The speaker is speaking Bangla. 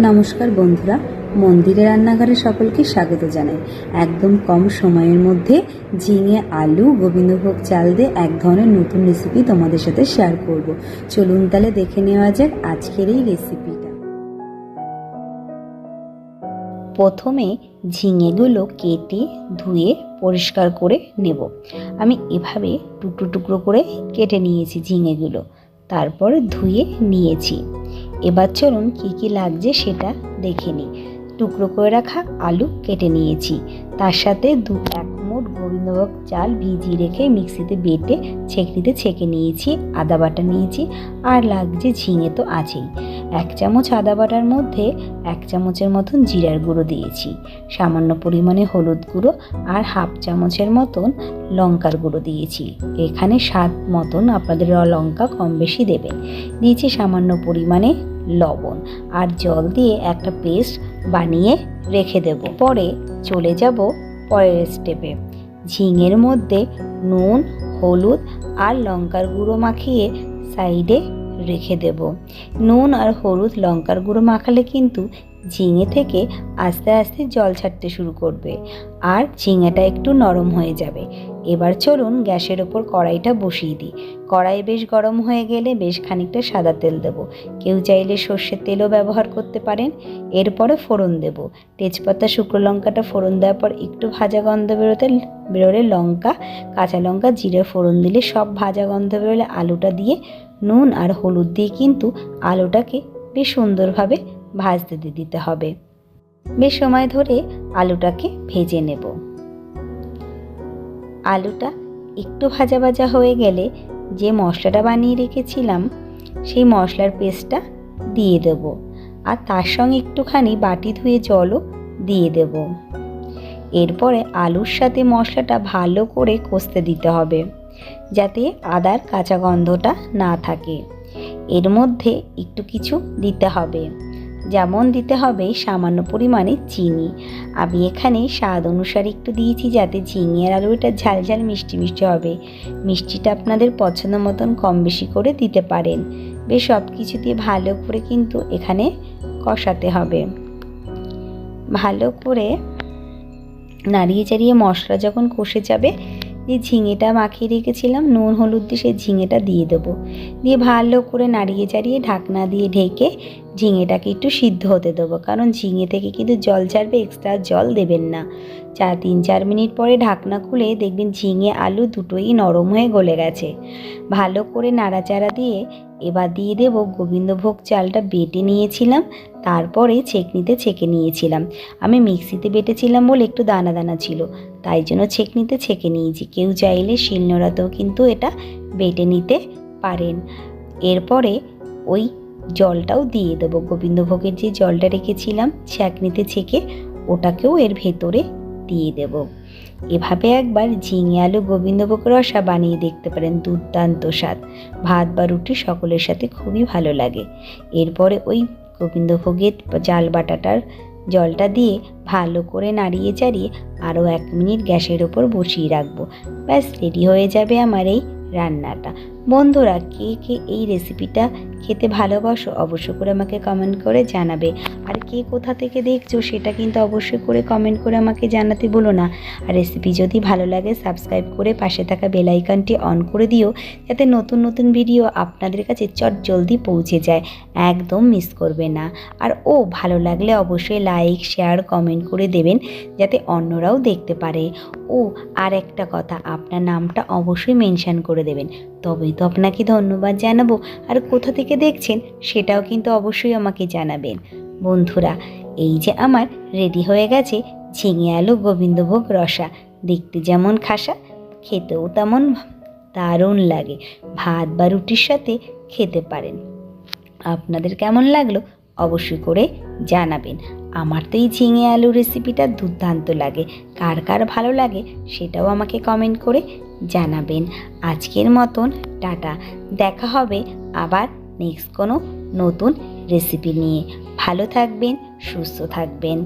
নমস্কার বন্ধুরা মন্দিরে রান্নাঘরে সকলকে স্বাগত জানাই। একদম কম সময়ের মধ্যে ঝিঙে, আলু, গোবিন্দভোগ চাল দিয়ে এক ধরনের নতুন রেসিপি তোমাদের সাথে শেয়ার করব। চলুন তাহলে দেখে নেওয়া যাক আজকের এই রেসিপিটা প্রথমে ঝিঙেগুলো কেটে, ধুয়ে, পরিষ্কার করে নেব। আমি এভাবে টুকরো টুকরো করে কেটে নিয়েছি ঝিঙেগুলো। তারপর ধুয়ে নিয়েছি। এবার চলুন কী কী লাগছে সেটা দেখে নিই। টুকরো করে রাখা আলু কেটে নিয়েছি। তার সাথে দু এক মুঠ গোবিন্দভোগ চাল ভিজিয়ে রেখে মিক্সিতে বেটে ছেঁকনিতে ছেঁকে নিয়েছি, আদা বাটা নিয়েছি আর লাগছে ঝিঙে তো আছেই। এক চামচ আদা বাটার মধ্যে এক চামচের মতন জিরার গুঁড়ো দিয়েছি, সামান্য পরিমাণে হলুদ গুঁড়ো আর হাফ চামচের মতন লঙ্কার গুঁড়ো দিয়েছি। এখানে স্বাদ মতন আপনাদের লঙ্কা কম বেশি দেবেন। দিয়েছি সামান্য পরিমাণে লবণ আর জল দিয়ে একটা পেস্ট বানিয়ে রেখে দেব। পরে চলে যাব পরের স্টেপে ঝিঙের মধ্যে নুন, হলুদ আর লঙ্কার গুঁড়ো মাখিয়ে সাইডে রেখে দেব। নুন আর হলুদ, লঙ্কার গুঁড়ো মাখালে কিন্তু ঝিঙে থেকে আস্তে আস্তে জল ছাড়তে শুরু করবে। আর ঝিঙেটা একটু নরম হয়ে যাবে। এবার চলুন গ্যাসের ওপর কড়াইটা বসিয়ে দিই। কড়াই বেশ গরম হয়ে গেলে বেশ খানিকটা সাদা তেল দেবো। কেউ চাইলে সর্ষের তেলও ব্যবহার করতে পারেন। এরপরে ফোড়ন দেব। তেজপাতা, শুকনো লঙ্কাটা ফোড়ন দেওয়ার পর একটু ভাজা গন্ধ বেরোতে বেরোলে লঙ্কা, কাঁচা লঙ্কা, জিরে ফোড়ন দিলে সব ভাজা গন্ধ বেরোলে আলুটা দিয়ে নুন আর হলুদ দিয়ে কিন্তু আলুটাকে বেশ সুন্দরভাবে ভাজতে দিতে হবে। বেশ সময় ধরে আলুটাকে ভেজে নেব। আলুটা একটু ভাজা ভাজা হয়ে গেলে যে মশলাটা বানিয়ে রেখেছিলাম, সেই মশলার পেস্টটা দিয়ে দেব। আর তার সঙ্গে একটুখানি বাটি ধুয়ে জলও দিয়ে দেব। এরপরে আলুর সাথে মশলাটা ভালো করে কষতে দিতে হবে, যাতে আদার কাঁচা গন্ধটা না থাকে। এর মধ্যে একটু কিছু দিতে হবে। যেমন দিতে হবে সামান্য পরিমাণে চিনি। আমি এখানে স্বাদ অনুসারে একটু দিয়েছি যাতে ঝিঙে আর আলুটা ঝাল ঝাল মিষ্টি মিষ্টি হবে। মিষ্টিটা আপনাদের পছন্দ মতন কম বেশি করে দিতে পারেন। বেশ সব কিছু দিয়ে ভালো করে কিন্তু এখানে কষাতে হবে। ভালো করে নাড়িয়ে চাড়িয়ে মশলা যখন কষে যাবে যে ঝিঙেটা মাখিয়ে রেখেছিলাম, নুন, হলুদ দিয়ে সেই ঝিঙেটা দিয়ে দেবো। দিয়ে ভালো করে নাড়িয়ে চাড়িয়ে ঢাকনা দিয়ে ঢেকে ঝিঙেটাকে একটু সিদ্ধ হতে দেবো। কারণ ঝিঙে থেকে কিন্তু জল ছাড়বে এক্সট্রা জল দেবেন না। চা তিন, চার মিনিট পরে ঢাকনা খুলে দেখবেন ঝিঙে আলু দুটোই নরম হয়ে গলে গেছে। ভালো করে নাড়াচাড়া দিয়ে এবার দিয়ে দেব গোবিন্দভোগ চালটা বেটে নিয়েছিলাম, তারপরে ছেকনিতে ছেঁকে নিয়েছিলাম। আমি মিক্সিতে বেটেছিলাম বলে একটু দানা দানা ছিল, তাই জন্য ছেকনিতে ছেঁকে নিয়েছি। কেউ চাইলে শিলনোড়াতেও কিন্তু এটা বেটে নিতে পারেন। এরপরে ওই জলটাও দিয়ে দেবো। গোবিন্দভোগের যে জলটা রেখেছিলাম, ছেঁকনিতে ছেঁকে ওটাকেও এর ভেতরে দিয়ে দেব। এভাবে একবার ঝিঙে আলু গোবিন্দভোগ রসা বানিয়ে দেখতে পারেন দুর্দান্ত স্বাদ। ভাত বা রুটি সকলের সাথে খুবই ভালো লাগে। এরপরে ওই গোবিন্দভোগের জাল বাটাটার জলটা দিয়ে ভালো করে নাড়িয়ে চাড়িয়ে আরও এক মিনিট গ্যাসের ওপর বসিয়ে রাখব। ব্যাস, রেডি হয়ে যাবে আমার এই রান্নাটা। বন্ধুরা, কে কে এই রেসিপিটা খেতে ভালোবাসো অবশ্যই করে আমাকে কমেন্ট করে জানাবে। আর কে কোথা থেকে দেখছ সেটা কিন্তু অবশ্যই করে কমেন্ট করে আমাকে জানাতে বলো না। আর রেসিপি যদি ভালো লাগে সাবস্ক্রাইব করে পাশে থাকা বেল আইকনটি অন করে দিও, যাতে নতুন নতুন ভিডিও আপনাদের কাছে চট জলদি পৌঁছে যায়। একদম মিস করবে না। আর ও ভালো লাগলে অবশ্যই লাইক শেয়ার কমেন্ট করে দেবেন, যাতে অন্যরাও দেখতে পারে। ও আর একটা কথা, আপনার নামটা অবশ্যই মেনশান করে দেবেন। তবেই তো আপনাকে ধন্যবাদ জানাব। আর কোথা থেকে দেখছেন সেটাও কিন্তু অবশ্যই আমাকে জানাবেন। বন্ধুরা, এই যে আমার রেডি হয়ে গেছে ঝিঙে আলু গোবিন্দভোগ রসা। দেখতে যেমন খাসা, খেতেও তেমন দারুণ লাগে। ভাত বা রুটির সাথে খেতে পারেন। আপনাদের কেমন লাগল অবশ্যই করে জানাবেন। আমার তো এই ঝিঙে আলু রেসিপিটা দুর্দান্ত লাগে। কার কার ভালো লাগে সেটাও আমাকে কমেন্ট করে জানাবেন। আজকের মতন টাটা। দেখা হবে আবার নেক্সট কোনো নতুন রেসিপি নিয়ে। ভালো থাকবেন, সুস্থ থাকবেন।